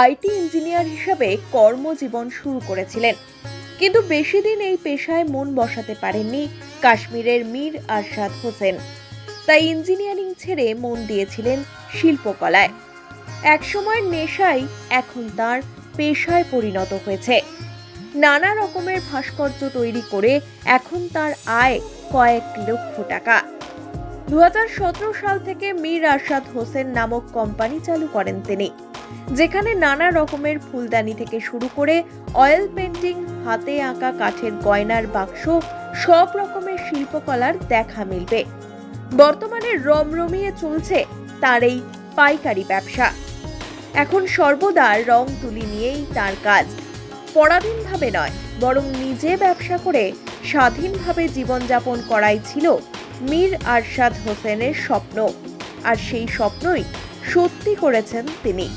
IT engineer হিসাবে কর্মজীবন শুরু করেছিলেন। কিন্তু বেশি দিন এই পেশায় মন বসাতে পারেননি কাশ্মীরের মীর আরশাদ হোসেন। তাই ইঞ্জিনিয়ারিং ছেড়ে মন দিয়েছিলেন শিল্পকলায়। একসময়ের নেশাই এখন তার পেশায় পরিণত হয়েছে। নানা রকমের ভাস্কর্য তৈরি করে এখন তার আয় কয়েক লক্ষ টাকা। দু হাজার সতেরো সাল থেকে মীর আরশাদ হোসেন নামক কোম্পানি চালু করেন তিনি। যেখানে নানা রকমের ফুলদানি থেকে শুরু করে অয়েল পেন্টিং হাতে আঁকা কাঠের গয়নার বাক্স, সব রকমের শিল্পকলার দেখা মিলবে। বর্তমানে রমরমিয়ে চলছে তার এই পাইকারি ব্যবসা। এখন সর্বদা রং তুলি নিয়েই তার কাজ। পরাধীনভাবে নয়, বরং নিজে ব্যবসা করে স্বাধীনভাবে জীবনযাপন করাই ছিল মীর আরশাদ হোসেনের স্বপ্ন। আর সেই স্বপ্নই সত্যি করেছেন তিনি।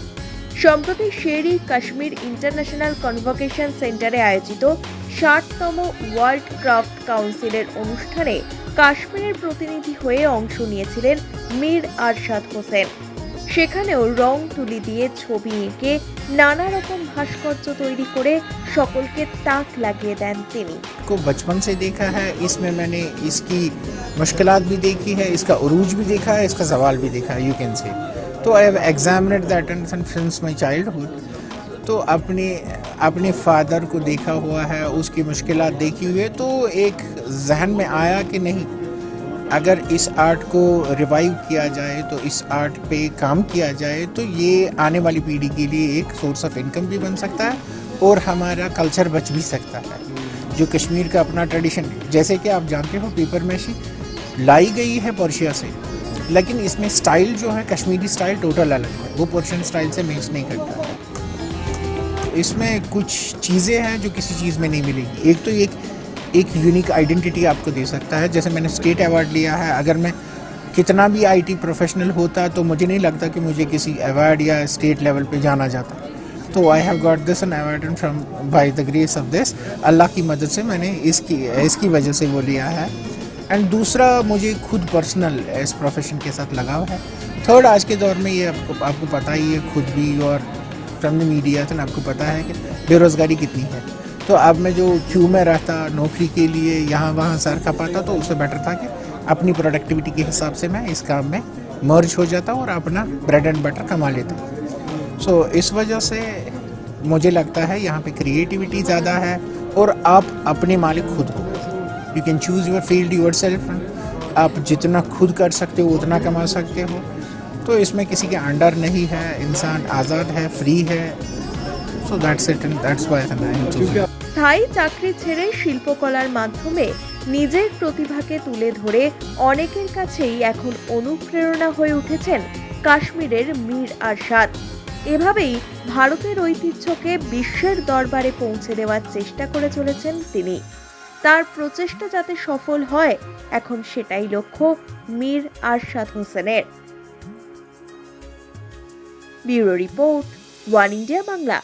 সম্প্রতি শেরি কাশ্মীর ইন্টারন্যাশনাল কনভোকেশন সেন্টারে আয়োজিত ষাটতম ওয়ার্ল্ড ক্রাফট কাউন্সিলের অনুষ্ঠানে কাশ্মীরের প্রতিনিধি হয়ে অংশ নিয়েছিলেন মীর আরশাদ হোসেন সেখানেও রং তুলি দিয়ে ছবি এঁকে নানা রকম ভাস্কর্য তৈরি করে সকলকে তাক লাগিয়ে দেন তিনি को बचपन से देखा है इसमें मैंने इसकी मुश्किलात भी देखी है इसका उरूज भी देखा है इसका सवाल भी देखा है यू कैन से तो I have examined that and since my childhood तो अपने अपने फादर को देखा हुआ है, उसकी मुश्किल देखी हुई है तो एक जहन में आया कि नहीं, अगर इस आर्ट को रिवाइव किया जाए तो इस आर्ट पे काम किया जाए तो ये आने वाली पीढ़ी के लिए एक सोर्स ऑफ़ इनकम भी बन सकता है और हमारा कल्चर बच भी सकता है। जो कश्मीर का अपना ट्रेडिशन जैसे कि आप जानते हो पेपर मैशी लाई गई है पर्शिया से। लेकिन इसमें स्टाइल जो है, कश्मीरी स्टाइल टोटल अलग है। वो पर्शियन स्टाइल से मैच नहीं करता। इसमें कुछ चीज़ें हैं जो किसी चीज़ में नहीं मिलेगी। एक तो एक एक यूनिक आइडेंटिटी आपको दे सकता है। जैसे मैंने स्टेट अवार्ड लिया है, अगर मैं कितना भी आईटी प्रोफेशनल होता तो मुझे नहीं लगता कि मुझे किसी अवार्ड या स्टेट लेवल पे जाना जाता। तो I have got this an award from by the grace of this Allah की मदद से मैंने इसकी इसकी वजह से वो लिया है। एंड दूसरा मुझे खुद पर्सनल इस प्रोफेशन के साथ लगाव है। थर्ड आज के दौर में ये आपको आपको पता ही है खुद भी और फ्रॉम द मीडिया तो आपको पता है कि बेरोज़गारी कितनी है। तो अब मैं जो क्यू में रहता नौकरी के लिए यहाँ वहाँ सर खपाता तो उससे बेटर था कि अपनी प्रोडक्टिविटी के हिसाब से मैं इस काम में मर्ज हो जाता और अपना ब्रेड एंड बटर कमा लेता। सो so, इस वजह से मुझे लगता है यहाँ पे क्रिएटिविटी ज़्यादा है और आप अपने मालिक खुद हो। you can choose your field yourself आप जितना खुद कर सकते हो उतना कमा सकते हो तो इसमें किसी के अंडर नहीं है इंसान आज़ाद है फ्री है so that's it and that's why স্থায়ী চাকরি ছেড়ে শিল্পকলার মাধ্যমে নিজের প্রতিভাকে তুলে ধরে অনেকের কাছেই এখন অনুপ্রেরণা হয়ে উঠেছেন কাশ্মীরের মীর আরশাদ এভাবেই ভারতের ঐতিহ্যকে বিশ্বের দরবারে পৌঁছে দেওয়ার চেষ্টা করে চলেছেন তিনি তার প্রচেষ্টা যাতে সফল হয়, এখন সেটাই লক্ষ্য মীর আরশাদ হোসেনের। Bureau report, one India Bangla.